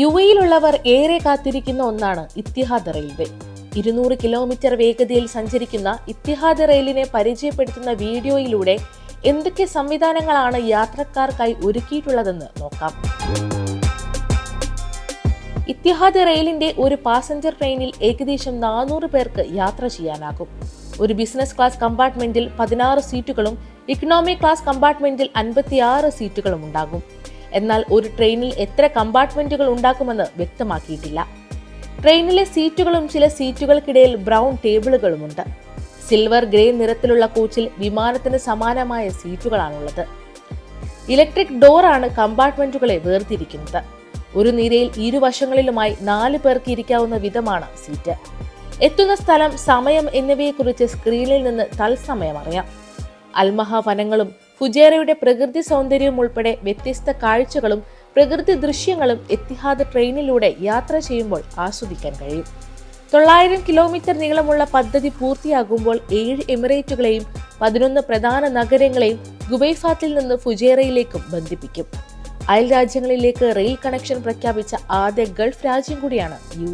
U എയിലുള്ളവർ ഏറെ കാത്തിരിക്കുന്ന ഒന്നാണ് ഇത്തിഹാദ് റെയിൽവേ. ഇരുന്നൂറ് കിലോമീറ്റർ വേഗതയിൽ സഞ്ചരിക്കുന്ന ഇത്തിഹാദ് റെയിലിനെ പരിചയപ്പെടുത്തുന്ന വീഡിയോയിലൂടെ എന്തൊക്കെ സംവിധാനങ്ങളാണ് യാത്രക്കാർക്കായി ഒരുക്കിയിട്ടുള്ളതെന്ന് നോക്കാം. ഇത്തിഹാദ് റെയിലിന്റെ ഒരു പാസഞ്ചർ ട്രെയിനിൽ ഏകദേശം നാനൂറ് പേർക്ക് യാത്ര ചെയ്യാനാകും. ഒരു ബിസിനസ് ക്ലാസ് കമ്പാർട്ട്മെന്റിൽ പതിനാറ് സീറ്റുകളും ഇക്കണോമി ക്ലാസ് കമ്പാർട്ട്മെന്റിൽ അൻപത്തിയാറ് സീറ്റുകളും ഉണ്ടാകും. എന്നാൽ ഒരു ട്രെയിനിൽ എത്ര കമ്പാർട്ട്മെന്റുകൾ ഉണ്ടാക്കുമെന്ന് വ്യക്തമാക്കിയിട്ടില്ല. ട്രെയിനിലെ സീറ്റുകളും ചില സീറ്റുകൾക്കിടയിൽ ബ്രൗൺ ടേബിളുകളുമുണ്ട്. സിൽവർ ഗ്രേ നിറത്തിലുള്ള കോച്ചിൽ വിമാനത്തിന് സമാനമായ സീറ്റുകളാണുള്ളത്. ഇലക്ട്രിക് ഡോറാണ് കമ്പാർട്ട്മെന്റുകളെ വേർതിരിക്കുന്നത്. ഒരു നിരയിൽ ഇരുവശങ്ങളിലുമായി നാല് പേർക്ക് ഇരിക്കാവുന്ന വിധമാണ് സീറ്റ്. എത്തുന്ന സ്ഥലം സമയം എന്നിവയെക്കുറിച്ച് സ്ക്രീനിൽ നിന്ന് തത്സമയം അറിയാം. അൽമഹ വനങ്ങളും ഫുജേറയുടെ പ്രകൃതി സൗന്ദര്യവും ഉൾപ്പെടെ വ്യത്യസ്ത കാഴ്ചകളും പ്രകൃതി ദൃശ്യങ്ങളും എത്തിഹാദ് ട്രെയിനിലൂടെ യാത്ര ചെയ്യുമ്പോൾ ആസ്വദിക്കാൻ കഴിയും. തൊള്ളായിരം കിലോമീറ്റർ നീളമുള്ള പദ്ധതി പൂർത്തിയാകുമ്പോൾ ഏഴ് എമിറേറ്റുകളെയും പതിനൊന്ന് പ്രധാന നഗരങ്ങളെയും ഗുബൈഫാത്തിൽ നിന്ന് ഫുജേറയിലേക്കും ബന്ധിപ്പിക്കും. അയൽ രാജ്യങ്ങളിലേക്ക് റെയിൽ കണക്ഷൻ പ്രഖ്യാപിച്ച ആദ്യ ഗൾഫ് രാജ്യം കൂടിയാണ് യു